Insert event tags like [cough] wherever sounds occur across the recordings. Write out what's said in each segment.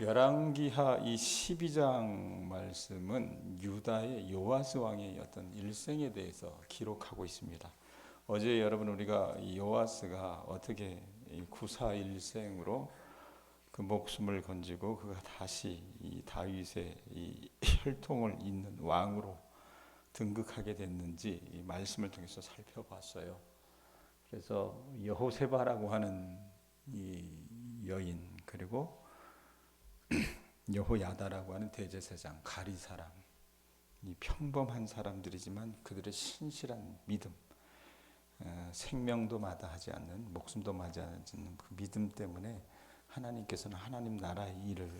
열왕기하 이 12장 말씀은 유다의 요아스 왕의 어떤 일생에 대해서 기록하고 있습니다. 어제 여러분 우리가 이 요아스가 어떻게 이 구사 일생으로 그 목숨을 건지고 그가 다시 이 다윗의 이 혈통을 잇는 왕으로 등극하게 됐는지 이 말씀을 통해서 살펴봤어요. 그래서 여호세바라고 하는 이 여인 그리고 [clears throat] 여호야다라고 하는 대제사장 가리 사람 이 평범한 사람들이지만 그들의 신실한 믿음 어, 생명도 마다하지 않는 목숨도 마다하지 않는 그 믿음 때문에 하나님께서는 하나님 나라의 일을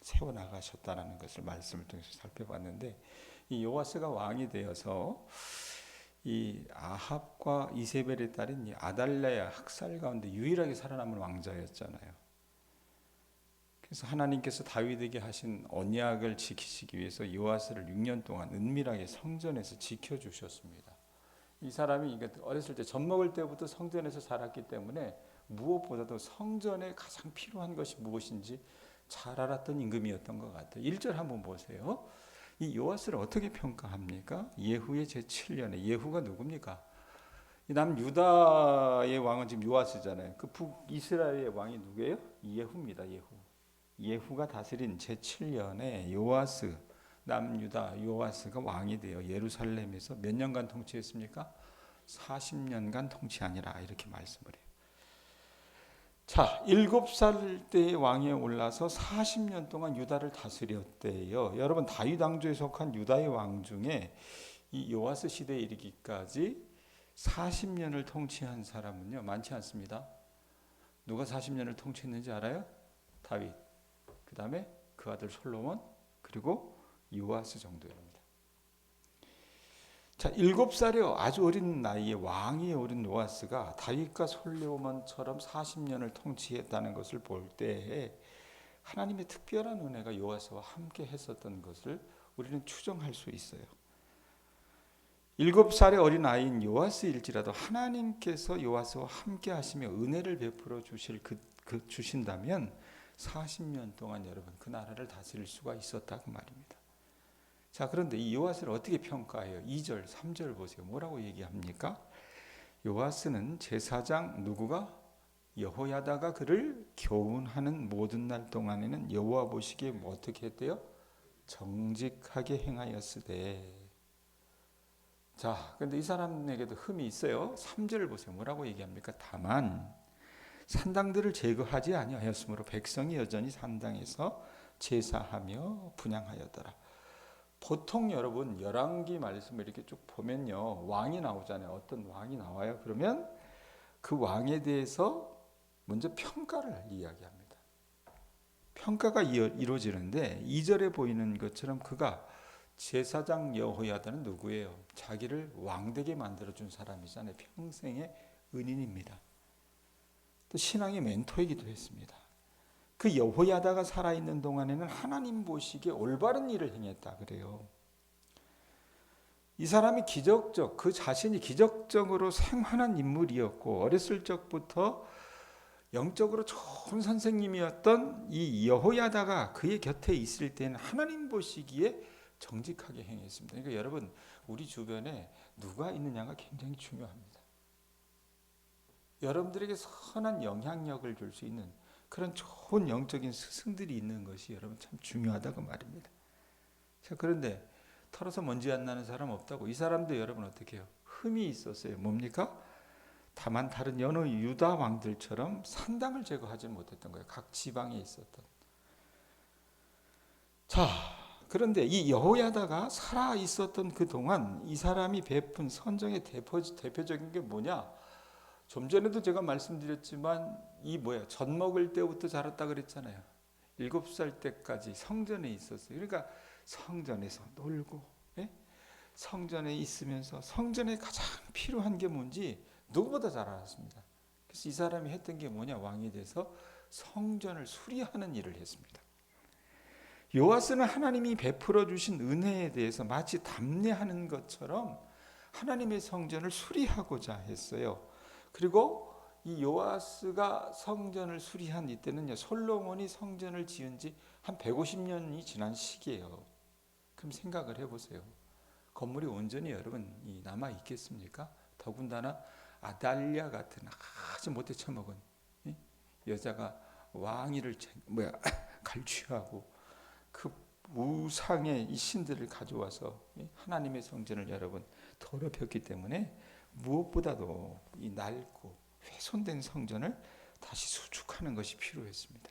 세워 나가셨다라는 것을 말씀을 통해서 살펴봤는데 이 요아스가 왕이 되어서 이 아합과 이세벨의 딸인 이 아달랴의 학살 가운데 유일하게 살아남은 왕자였잖아요. 그래서 하나님께서 다윗에게 하신 언약을 지키시기 위해서 요아스를 6년 동안 은밀하게 성전에서 지켜 주셨습니다. 이 사람이 어렸을 때 젖 먹을 때부터 성전에서 살았기 때문에 무엇보다도 성전에 가장 필요한 것이 무엇인지 잘 알았던 임금이었던 것 같아요. 1절 한번 보세요. 이 요아스를 어떻게 평가합니까? 예후의 제7년에 예후가 누굽니까? 남 유다의 왕은 지금 요아스잖아요. 그 북이스라엘의 왕이 누구예요? 예후입니다. 예후. 예후가 다스린 제7년에 요아스 남유다 요아스가 왕이 되어 예루살렘에서 몇 년간 통치했습니까? 40년간 통치하니라 이렇게 말씀을 해요. 자, 일곱 살 때의 왕에 올라서 40년 동안 유다를 다스렸대요. 여러분 다윗 왕조에 속한 유다의 왕 중에 이 요아스 시대에 이르기까지 40년을 통치한 사람은요 많지 않습니다. 누가 40년을 통치했는지 알아요? 다윗. 그 다음에 그 아들 솔로몬 그리고 요아스 정도입니다. 자, 일곱 살의 아주 어린 나이에 왕이 어린 요아스가 다윗과 솔로몬처럼 40년을 통치했다는 것을 볼 때에 하나님의 특별한 은혜가 요아스와 함께 했었던 것을 우리는 추정할 수 있어요. 일곱 살의 어린 아이인 요아스일지라도 하나님께서 요아스와 함께 하시며 은혜를 베풀어 주실 그, 그 주신다면 40년 동안 여러분 그 나라를 다스릴 수가 있었다고 말입니다. 자, 그런데 이 요아스를 어떻게 평가해요? 2절, 3절 보세요. 뭐라고 얘기합니까? 요아스는 제사장 누구가 여호야다가 그를 교훈하는 모든 날 동안에는 여호와 보시기에 뭐 어떻게 했대요? 정직하게 행하였으되. 자, 근데 이 사람에게도 흠이 있어요. 3절을 보세요. 뭐라고 얘기합니까? 다만 산당들을 제거하지 아니하였으므로 백성이 여전히 산당에서 제사하며 분양하였더라. 보통 여러분 열왕기 말씀을 이렇게 쭉 보면요 왕이 나오잖아요. 어떤 왕이 나와요. 그러면 그 왕에 대해서 먼저 평가를 이야기합니다. 평가가 이루어지는데 2절에 보이는 것처럼 그가 제사장 여호야다는 누구예요? 자기를 왕되게 만들어 준 사람이잖아요. 평생의 은인입니다. 또 신앙의 멘토이기도 했습니다. 그 여호야다가 살아있는 동안에는 하나님 보시기에 올바른 일을 행했다 그래요. 이 사람이 기적적 그 자신이 기적적으로 생활한 인물이었고 어렸을 적부터 영적으로 좋은 선생님이었던 이 여호야다가 그의 곁에 있을 때는 하나님 보시기에 정직하게 행했습니다. 그러니까 여러분 우리 주변에 누가 있느냐가 굉장히 중요합니다. 여러분들에게 선한 영향력을 줄 수 있는 그런 좋은 영적인 스승들이 있는 것이 여러분 참 중요하다고 말입니다. 자, 그런데 털어서 먼지 안 나는 사람 없다고 이 사람도 여러분 어떻게 해요? 흠이 있었어요. 뭡니까? 다만 다른 여느 유다 왕들처럼 산당을 제거하지 못했던 거예요. 각 지방에 있었던. 자, 그런데 이 여호야다가 살아 있었던 그 동안 이 사람이 베푼 선정의 대표, 대표적인 게 뭐냐? 좀 전에도 제가 말씀드렸지만 이 뭐야 젖 먹을 때부터 자랐다 그랬잖아요. 일곱 살 때까지 성전에 있었어요. 그러니까 성전에서 놀고 예? 성전에 있으면서 성전에 가장 필요한 게 뭔지 누구보다 잘 알았습니다. 그래서 이 사람이 했던 게 뭐냐 왕이 돼서 성전을 수리하는 일을 했습니다. 요아스는 하나님이 베풀어 주신 은혜에 대해서 마치 담례하는 것처럼 하나님의 성전을 수리하고자 했어요. 그리고 이 요아스가 성전을 수리한 이때는요 솔로몬이 성전을 지은 지 한 150년이 지난 시기예요. 그럼 생각을 해 보세요. 건물이 온전히 여러분 이 남아 있겠습니까? 더군다나 아달랴 같은 아주 못돼 처먹은 이? 여자가 왕위를 쟁- 뭐야 [laughs] 갈취하고 그 우상의 이 신들을 가져와서 이 하나님의 성전을 여러분 더럽혔기 때문에 무엇보다도 이 낡고 훼손된 성전을 다시 수축하는 것이 필요했습니다.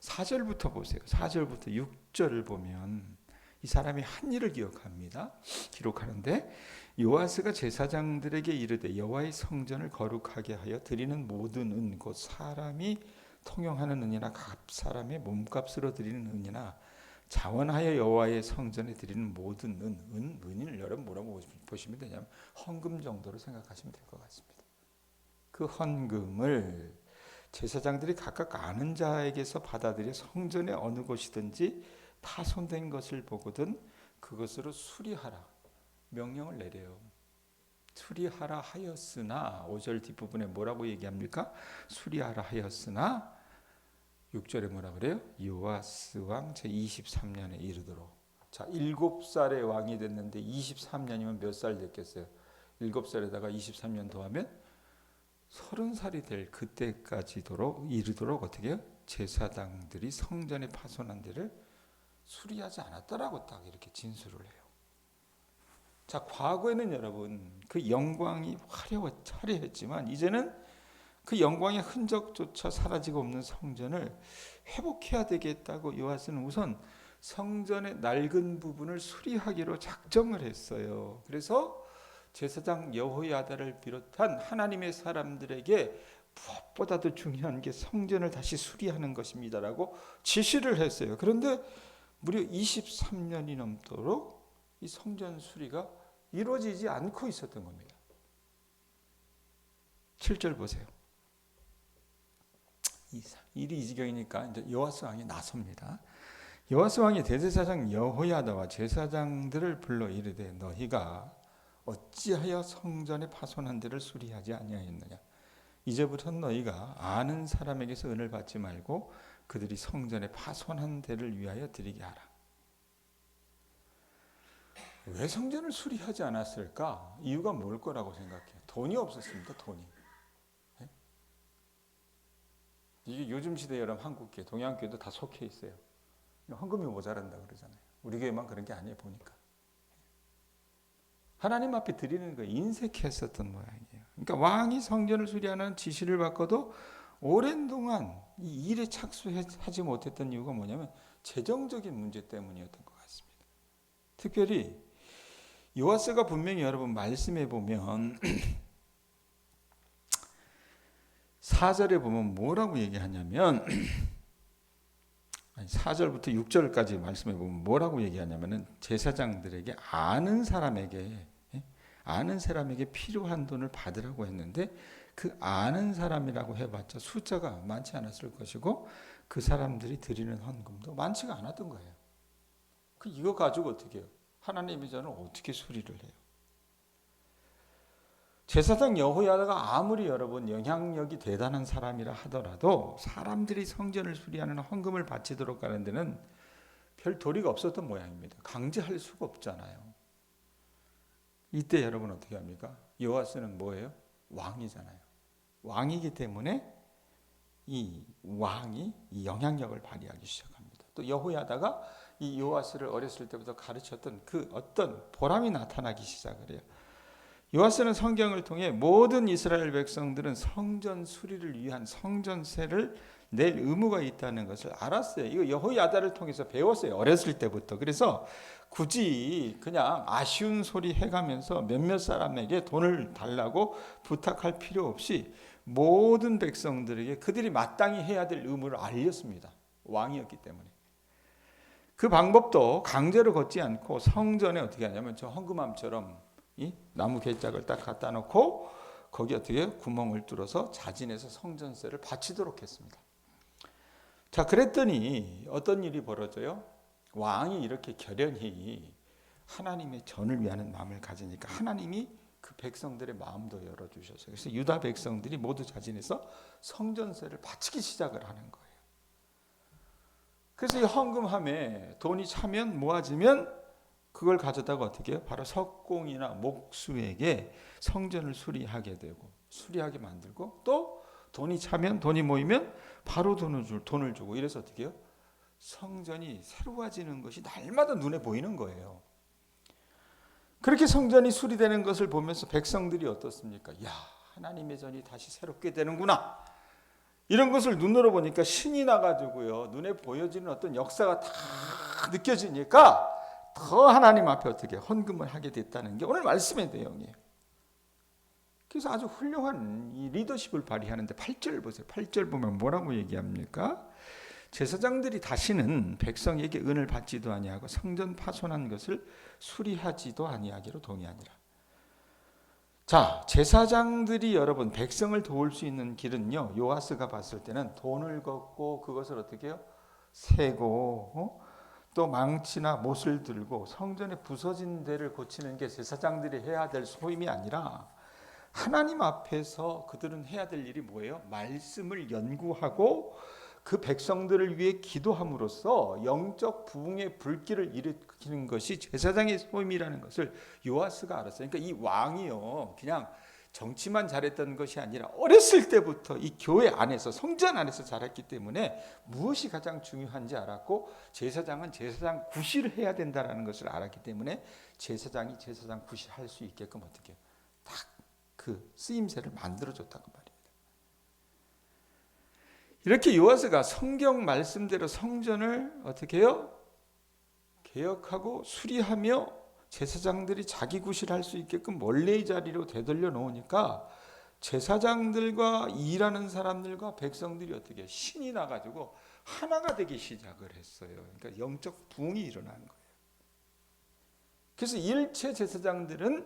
4절부터 보세요. 4절부터 6절을 보면 이 사람이 한 일을 기억합니다. 기록하는데 요아스가 제사장들에게 이르되 여호와의 성전을 거룩하게 하여 드리는 모든 은곧 사람이 통용하는 은이나 각 사람의 몸값으로 드리는 은이나 자원하여 여호와의 성전에 드리는 모든 은, 은 은을 여러분 뭐라고 보시면 되냐면 헌금 정도로 생각하시면 될 것 같습니다. 그 헌금을 제사장들이 각각 아는 자에게서 받아들여 성전의 어느 곳이든지 파손된 것을 보거든 그것으로 수리하라 명령을 내려요. 수리하라 하였으나 5절 뒷부분에 뭐라고 얘기합니까? 수리하라 하였으나 6절에 뭐라 그래요? 요아스 왕 제23년에 이르도록 자 7살의 왕이 됐는데 23년이면 몇 살 됐겠어요? 7살에다가 23년 더하면 30살이 될 그때까지도록 이르도록 어떻게 해요? 제사장들이 성전에 파손한 데를 수리하지 않았다라고 딱 이렇게 진술을 해요. 자, 과거에는 여러분 그 영광이 화려했, 화려했지만 이제는 그 영광의 흔적조차 사라지고 없는 성전을 회복해야 되겠다고 요하스는 우선 성전의 낡은 부분을 수리하기로 작정을 했어요. 그래서 제사장 여호야다를 비롯한 하나님의 사람들에게 무엇보다도 중요한 게 성전을 다시 수리하는 것입니다라고 지시를 했어요. 그런데 무려 23년이 넘도록 이 성전 수리가 이루어지지 않고 있었던 겁니다. 7절 보세요. 일이 이 지경이니까 이제 여호와스 왕이 나섭니다. 여호와스 왕이 대제사장 여호야다와 제사장들을 불러 이르되 너희가 어찌하여 성전의 파손한 데를 수리하지 아니하였느냐 이제부터 너희가 아는 사람에게서 은을 받지 말고 그들이 성전의 파손한 데를 위하여 드리게 하라. 왜 성전을 수리하지 않았을까? 이유가 뭘 거라고 생각해요? 돈이 없었습니다. 돈이. 예? 이게 요즘 시대 여러분 한국교회, 동양교회도 다 속해 있어요. 헌금이 모자란다 그러잖아요. 우리 교회만 그런 게 아니에요 보니까. 하나님 앞에 드리는 거 인색했었던 모양이에요. 그러니까 왕이 성전을 수리하는 지시를 받고도 오랜 동안 이 일에 착수하지 못했던 이유가 뭐냐면 재정적인 문제 때문이었던 것 같습니다. 특별히 요아스가 분명히 여러분 말씀해 보면 [clears throat] 4절에 보면 뭐라고 얘기하냐면 [clears throat] 아니 4절부터 6절까지 말씀해 보면 뭐라고 얘기하냐면은 제사장들에게 아는 사람에게 예? 아는 사람에게 필요한 돈을 받으라고 했는데 그 아는 사람이라고 해봤자 숫자가 많지 않았을 것이고 그 사람들이 드리는 헌금도 많지가 않았던 거예요. 그 이거 가지고 어떻게 해요? 하나님의 전을 어떻게 수리를 해요? 제사장 여호야다가 아무리 여러분 영향력이 대단한 사람이라 하더라도 사람들이 성전을 수리하는 헌금을 바치도록 하는 데는 별 도리가 없었던 모양입니다. 강제할 수가 없잖아요. 이때 여러분 어떻게 합니까? 여호와스는 뭐예요? 왕이잖아요. 왕이기 때문에 이 왕이 이 영향력을 발휘하기 시작합니다. 또 여호야다가 이 요아스를 어렸을 때부터 가르쳤던 그 어떤 보람이 나타나기 시작을 해요. 요아스는 성경을 통해 모든 이스라엘 백성들은 성전 수리를 위한 성전세를 낼 의무가 있다는 것을 알았어요. 이거 여호야다를 통해서 배웠어요. 어렸을 때부터. 그래서 굳이 그냥 아쉬운 소리 해가면서 몇몇 사람에게 돈을 달라고 부탁할 필요 없이 모든 백성들에게 그들이 마땅히 해야 될 의무를 알렸습니다. 왕이었기 때문에. 그 방법도 강제로 걷지 않고 성전에 어떻게 하냐면 저 헌금함처럼 이 나무 괴짝을 딱 갖다 놓고 거기 어떻게 구멍을 뚫어서 자진해서 성전세를 바치도록 했습니다. 자, 그랬더니 어떤 일이 벌어져요? 왕이 이렇게 결연히 하나님의 전을 위하는 마음을 가지니까 하나님이 그 백성들의 마음도 열어 주셔서 그래서 유다 백성들이 모두 자진해서 성전세를 바치기 시작을 하는 거예요. 그래서 이 헌금함에 돈이 차면 모아지면 그걸 가져다가 어떻게 해요? 바로 석공이나 목수에게 성전을 수리하게 되고 수리하게 만들고 또 돈이 차면 돈이 모이면 바로 돈을 줄 돈을 주고 이래서 어떻게 해요? 성전이 새로워지는 것이 날마다 눈에 보이는 거예요. 그렇게 성전이 수리되는 것을 보면서 백성들이 어떻습니까? 야, 하나님의 전이 다시 새롭게 되는구나. 이런 것을 눈으로 보니까 신이 나가지고요. 눈에 보여지는 어떤 역사가 다 느껴지니까 더 하나님 앞에 어떻게 헌금을 하게 됐다는 게 오늘 말씀의 내용이에요. 그래서 아주 훌륭한 이 리더십을 발휘하는데 8절 보세요. 8절 보면 뭐라고 얘기합니까? 제사장들이 다시는 백성에게 은을 받지도 아니하고 성전 파손한 것을 수리하지도 아니하기로 동의하니라. 자, 제사장들이 여러분 백성을 도울 수 있는 길은요. 요아스가 봤을 때는 돈을 걷고 그것을 어떻게 해요? 세고 어? 또 망치나 못을 들고 성전에 부서진 데를 고치는 게 제사장들이 해야 될 소임이 아니라 하나님 앞에서 그들은 해야 될 일이 뭐예요? 말씀을 연구하고 그 백성들을 위해 기도함으로써 영적 부흥의 불길을 일으키는 것이 제사장의 소임이라는 것을 요아스가 알았어요. 그러니까 이 왕이요, 그냥 정치만 잘했던 것이 아니라 어렸을 때부터 이 교회 안에서 성전 안에서 자랐기 때문에 무엇이 가장 중요한지 알았고 제사장은 제사장 구실을 해야 된다라는 것을 알았기 때문에 제사장이 제사장 구실할 수 있게끔 어떻게 딱 그 쓰임새를 만들어 줬다고 말이에요. 이렇게 요아스가 성경 말씀대로 성전을 어떻게 해요? 개혁하고 수리하며 제사장들이 자기 구실할 수 있게끔 원래의 자리로 되돌려 놓으니까 제사장들과 일하는 사람들과 백성들이 어떻게 신이 나가지고 하나가 되기 시작을 했어요. 그러니까 영적 붕이 일어난 거예요. 그래서 일체 제사장들은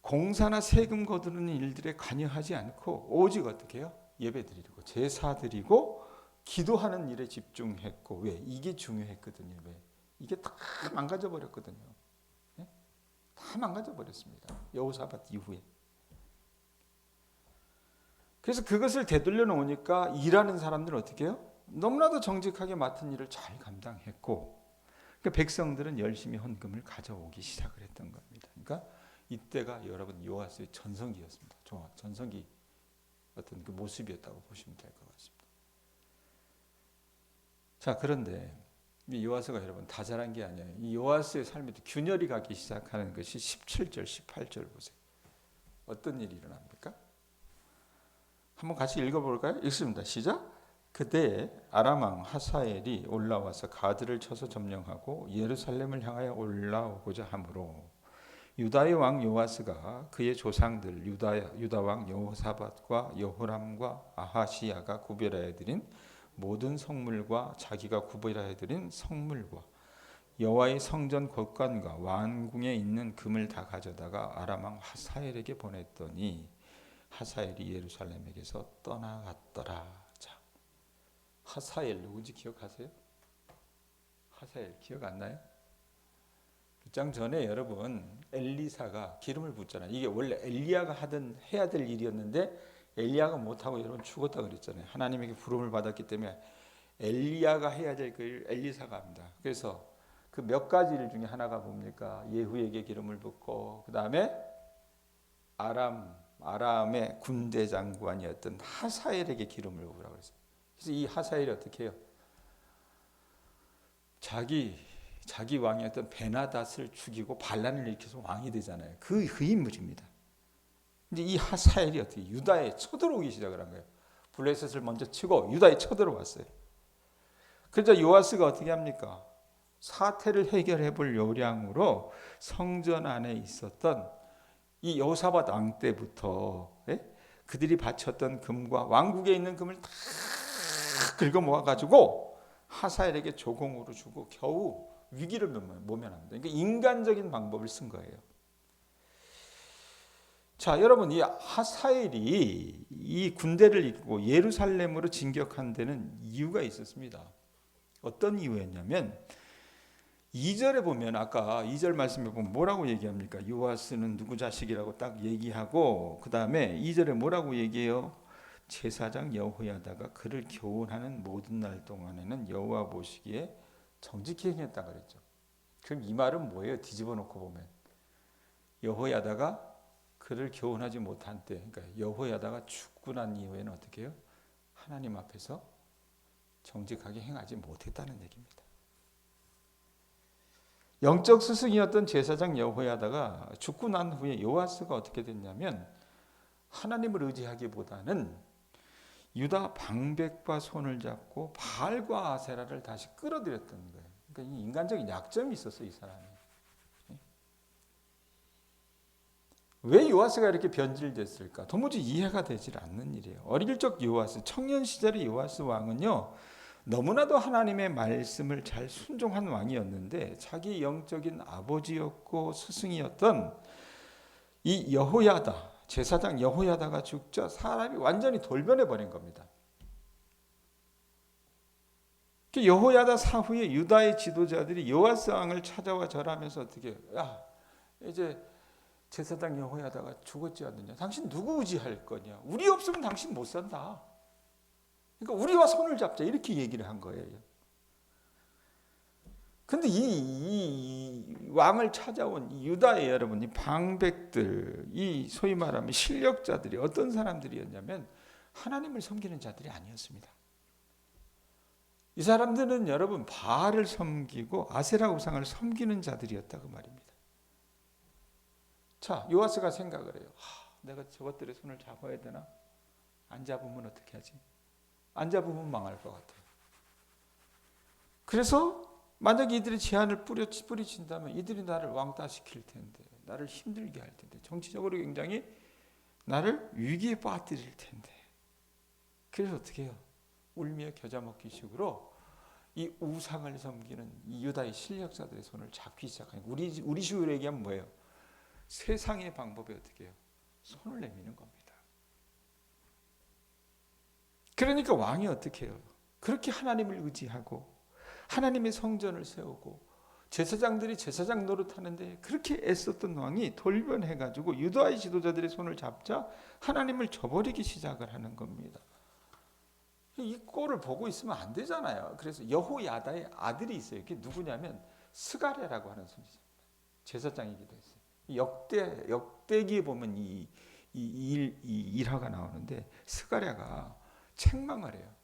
공사나 세금 거두는 일들에 관여하지 않고 오직 어떻게 해요? 예배 드리고 제사 드리고 기도하는 일에 집중했고 왜 이게 중요했거든요. 왜 이게 다 망가져 버렸거든요. 망가져 버렸습니다. 여호사밧 이후에. 그래서 그것을 되돌려 놓으니까 일하는 사람들은 어떻게 해요? 너무나도 정직하게 맡은 일을 잘 감당했고 그 백성들은 열심히 헌금을 가져오기 시작을 했던 겁니다. 그러니까 이때가 여러분 요아스의 전성기였습니다. 전성기 어떤 그 모습이었다고 보시면 될 것 같습니다. 자, 그런데 이 요아스가 여러분 다 잘한 게 아니에요. 이 요아스의 삶에도 균열이 가기 시작하는 것이 17절, 18절 보세요. 어떤 일이 일어납니까? 한번 같이 읽어볼까요? 읽습니다. 시작. 그때 아람 왕 하사엘이 올라와서 가드를 쳐서 점령하고 예루살렘을 향하여 올라오고자 하므로 유다의 왕 요아스가 그의 조상들 유다 유다 왕 여호사밧과 여호람과 아하시야가 구별하여 드린 모든 성물과 자기가 구별하여 드린 성물과 여호와의 성전 곳간과 왕궁에 있는 금을 다 가져다가 아람 왕 하사엘에게 보냈더니 하사엘이 예루살렘에게서 떠나갔더라. 자, 하사엘 누군지 기억하세요? 하사엘 기억 안 나요? 장 전에 여러분 엘리사가 기름을 붓잖아요. 이게 원래 엘리야가 하던 해야 될 일이었는데 엘리야가 못하고 여러분 죽었다 그랬잖아요. 하나님에게 부름을 받았기 때문에 엘리야가 해야 될 그 엘리사가 합니다. 그래서 그 몇 가지 일 중에 하나가 뭡니까? 예후에게 기름을 붓고 그 다음에 아람 아람의 군대 장관이었던 하사엘에게 기름을 부으라고 그랬어요. 그래서 이 하사엘이 어떻게 해요? 자기 자기 왕이었던 베나닷을 죽이고 반란을 일으켜서 왕이 되잖아요. 그, 그 인물입니다. 근데 이 하사엘이 어떻게 유다에 쳐들어오기 시작을 한 거예요. 블레셋을 먼저 치고 유다에 쳐들어왔어요. 그래서 요아스가 어떻게 합니까? 사태를 해결해 볼 요량으로 성전 안에 있었던 이 여호사밧 왕 때부터 예? 그들이 바쳤던 금과 왕국에 있는 금을 다 긁어 모아 가지고 하사엘에게 조공으로 주고 겨우 위기를 모면합니다. 그러니까 인간적인 방법을 쓴 거예요. 자, 여러분 이 하사엘이 이 군대를 이끌고 예루살렘으로 진격한 데는 이유가 있었습니다. 어떤 이유였냐면 2절에 보면 아까 2절 말씀에 보면 뭐라고 얘기합니까? 요아스는 누구 자식이라고 딱 얘기하고 그 다음에 2절에 뭐라고 얘기해요? 제사장 여호야다가 그를 교훈하는 모든 날 동안에는 여호와 보시기에 정직히 행했다 그랬죠. 그럼 이 말은 뭐예요? 뒤집어 놓고 보면 여호야다가 그를 교훈하지 못한 때, 그러니까 여호야다가 죽고 난 이후에는 어떻게 해요? 하나님 앞에서 정직하게 행하지 못했다는 얘기입니다. 영적 스승이었던 제사장 여호야다가 죽고 난 후에 요아스가 어떻게 됐냐면 하나님을 의지하기보다는 유다 방백과 손을 잡고 바알과 아세라를 다시 끌어들였던 거예요. 그러니까 이 인간적인 약점이 있었어 이 사람이. 왜 요아스가 이렇게 변질됐을까? 도무지 이해가 되질 않는 일이에요. 어릴 적 요아스, 청년 시절의 요아스 왕은요. 너무나도 하나님의 말씀을 잘 순종한 왕이었는데 자기 영적인 아버지였고 스승이었던 이 여호야다 제사장 여호야다가 죽자 사람이 완전히 돌변해 버린 겁니다. 그 여호야다 사후에 유다의 지도자들이 요아스 왕을 찾아와 절하면서 어떻게 야 이제 제사장 여호야다가 죽었지 않느냐 당신 누구 의지할 거냐 우리 없으면 당신 못 산다. 그러니까 우리와 손을 잡자 이렇게 얘기를 한 거예요. 근데 이, 이, 이 왕을 찾아온 이 유다의 여러분, 이 방백들, 이 소위 말하면 실력자들이 어떤 사람들이었냐면 하나님을 섬기는 자들이 아니었습니다. 이 사람들은 여러분 바알을 섬기고 아세라 우상을 섬기는 자들이었다고 말입니다. 자, 요아스가 생각을 해요. 하, 내가 저것들의 손을 잡아야 되나? 안 잡으면 어떻게 하지? 안 잡으면 망할 것 같아요. 그래서 만약 이들이 제한을 뿌려 뿌리친다면 이들이 나를 왕따시킬 텐데, 나를 힘들게 할 텐데, 정치적으로 굉장히 나를 위기에 빠뜨릴 텐데. 그래서 어떻게 해요? 울며 겨자 먹기 식으로 이 우상을 섬기는 이 유다의 실력자들의 손을 잡기 시작하니 우리 우리 식으로 얘기하면 뭐예요? 세상의 방법이 어떻게 해요? 손을 내미는 겁니다. 그러니까 왕이 어떻게 해요? 그렇게 하나님을 의지하고 하나님의 성전을 세우고 제사장들이 제사장 노릇하는데 그렇게 애썼던 왕이 돌변해가지고 유다의 지도자들의 손을 잡자 하나님을 저버리기 시작을 하는 겁니다. 이 꼴을 보고 있으면 안 되잖아요. 그래서 여호야다의 아들이 있어요. 그게 누구냐면 스가랴라고 하는 손이죠. 제사장이기도 했어요. 역대 역대기에 보면 이, 이, 일, 이 일화가 나오는데 스가랴가 책망을 해요.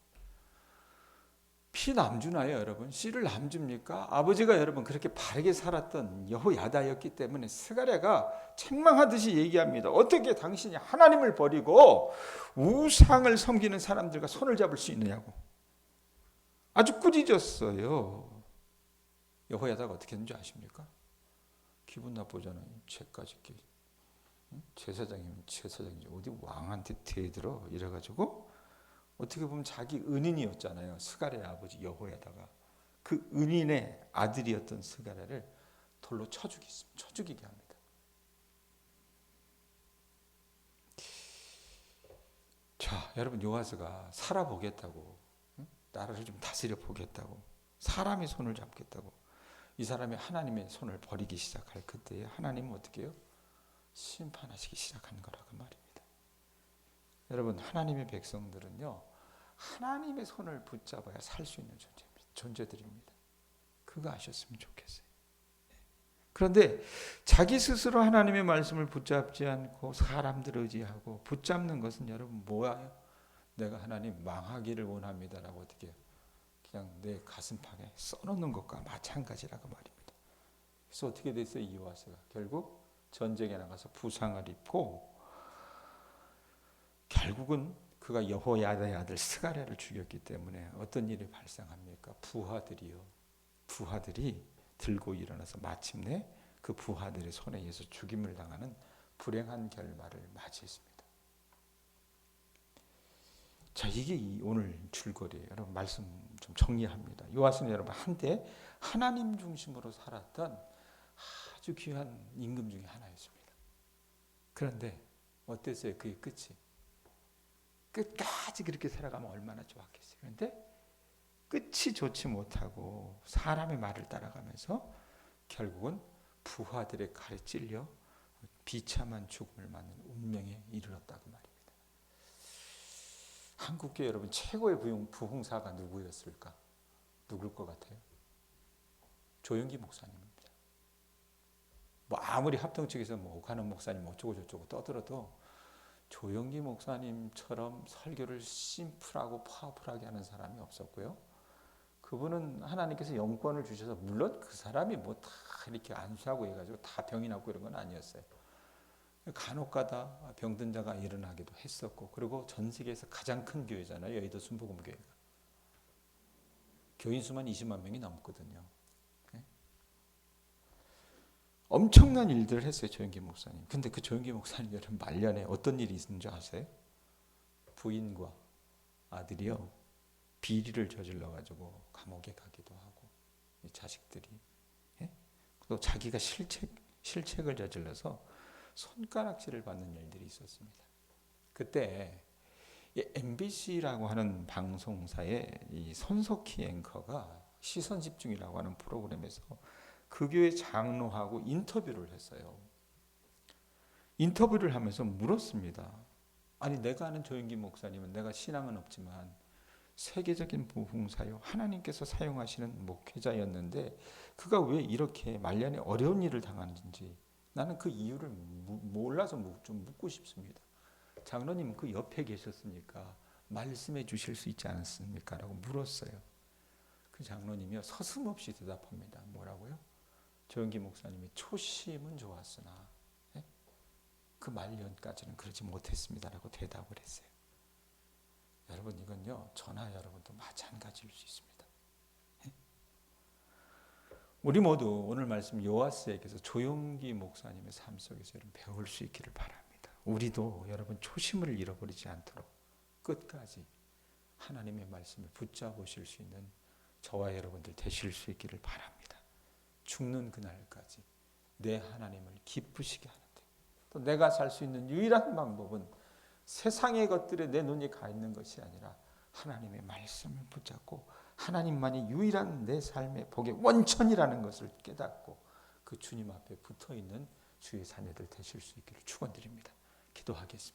피 남주나요, 여러분? 씨를 남줍니까? 아버지가 여러분 그렇게 바르게 살았던 여호야다였기 때문에 스가랴가 책망하듯이 얘기합니다. 어떻게 당신이 하나님을 버리고 우상을 섬기는 사람들과 손을 잡을 수 있느냐고. 아주 꾸짖었어요. 여호야다가 어떻게 했는지 아십니까? 기분 나쁘잖아요. 죄까지 제사장이면 제사장이지 어디 왕한테 대들어 이래가지고 어떻게 보면 자기 은인이었잖아요. 스가랴의 아버지 여호야다가 그 은인의 아들이었던 스가랴를 돌로 쳐 죽이 쳐 죽이게 합니다. 자, 여러분 요아스가 살아보겠다고 나라를 좀 다스려 보겠다고 사람의 손을 잡겠다고 이 사람이 하나님의 손을 버리기 시작할 그때에 하나님은 어떻게 해요? 심판하시기 시작하는 거라고 말입니다. 여러분 하나님의 백성들은요 하나님의 손을 붙잡아야 살 수 있는 존재입니다. 존재들입니다. 그거 아셨으면 좋겠어요. 네. 그런데 자기 스스로 하나님의 말씀을 붙잡지 않고 사람들 의지하고 붙잡는 것은 여러분 뭐예요? 내가 하나님 망하기를 원합니다라고 어떻게 그냥 내 가슴팍에 써놓는 것과 마찬가지라고 말입니다. 그래서 어떻게 됐어요 이와스가 결국 전쟁에 나가서 부상을 입고 결국은 그가 여호야다의 아들 스가랴를 죽였기 때문에 어떤 일이 발생합니까? 부하들이요. 부하들이 들고 일어나서 마침내 그 부하들의 손에 의해서 죽임을 당하는 불행한 결말을 맞이했습니다. 자, 이게 오늘 줄거리예요. 여러분 말씀 좀 정리합니다. 요하스는 여러분 한때 하나님 중심으로 살았던 아주 귀한 임금 중에 하나였습니다. 그런데 어땠어요? 그게 끝이? 끝까지 그렇게 살아가면 얼마나 좋았겠어요. 그런데 끝이 좋지 못하고 사람의 말을 따라가면서 결국은 부하들의 칼에 찔려 비참한 죽음을 맞는 운명에 이르렀다고 말입니다. 한국교 여러분 최고의 부흥, 부흥사가 누구였을까? 누굴 것 같아요? 조영기 목사님입니다. 뭐 아무리 합동 측에서 뭐 오가는 목사님 어쩌고 저쩌고 떠들어도 조영기 목사님처럼 설교를 심플하고 파워풀하게 하는 사람이 없었고요. 그분은 하나님께서 영권을 주셔서 물론 그 사람이 뭐 다 이렇게 안수하고 해가지고 다 병이 났고 이런 건 아니었어요. 간혹가다 병든 자가 일어나기도 했었고 그리고 전 세계에서 가장 큰 교회잖아요. 여의도 순복음교회가. 교인 수만 20만 명이 넘거든요. 네? 엄청난 일들을 했어요. 조영기 목사님. 근데 그 조영기 목사님 여러분 말년에 어떤 일이 있는 줄 아세요? 부인과 아들이요. 비리를 저질러 가지고 감옥에 가기도 하고 이 자식들이 예? 또 자기가 실책 실책을 저질러서 손가락질을 받는 일들이 있었습니다. 그때 MBC라고 하는 방송사의 이 손석희 앵커가 시선 집중이라고 하는 프로그램에서 그 교회 장로하고 인터뷰를 했어요. 인터뷰를 하면서 물었습니다. 아니 내가 아는 조영기 목사님은 내가 신앙은 없지만 세계적인 부흥사요 하나님께서 사용하시는 목회자였는데 그가 왜 이렇게 말년에 어려운 일을 당하는지 나는 그 이유를 몰라서 좀 묻고 싶습니다. 장로님 그 옆에 계셨으니까 말씀해 주실 수 있지 않습니까? 라고 물었어요. 그 장로님이요 서슴없이 대답합니다. 뭐라고요? 조영기 목사님이 초심은 좋았으나 예? 그 말년까지는 그러지 못했습니다라고 대답을 했어요. 여러분 이건요 저나 여러분도 마찬가지일 수 있습니다. 예? 우리 모두 오늘 말씀 요하스에게서 조용기 목사님의 삶 속에서 여러분 배울 수 있기를 바랍니다. 우리도 여러분 초심을 잃어버리지 않도록 끝까지 하나님의 말씀을 붙잡으실 수 있는 저와 여러분들 되실 수 있기를 바랍니다. 죽는 그날까지 내 하나님을 기쁘시게 하는데 또 내가 살 수 있는 유일한 방법은 세상의 것들에 내 눈이 가 있는 것이 아니라 하나님의 말씀을 붙잡고 하나님만이 유일한 내 삶의 복의 원천이라는 것을 깨닫고 그 주님 앞에 붙어 있는 주의 자녀들 되실 수 있기를 축원드립니다. 기도하겠습니다.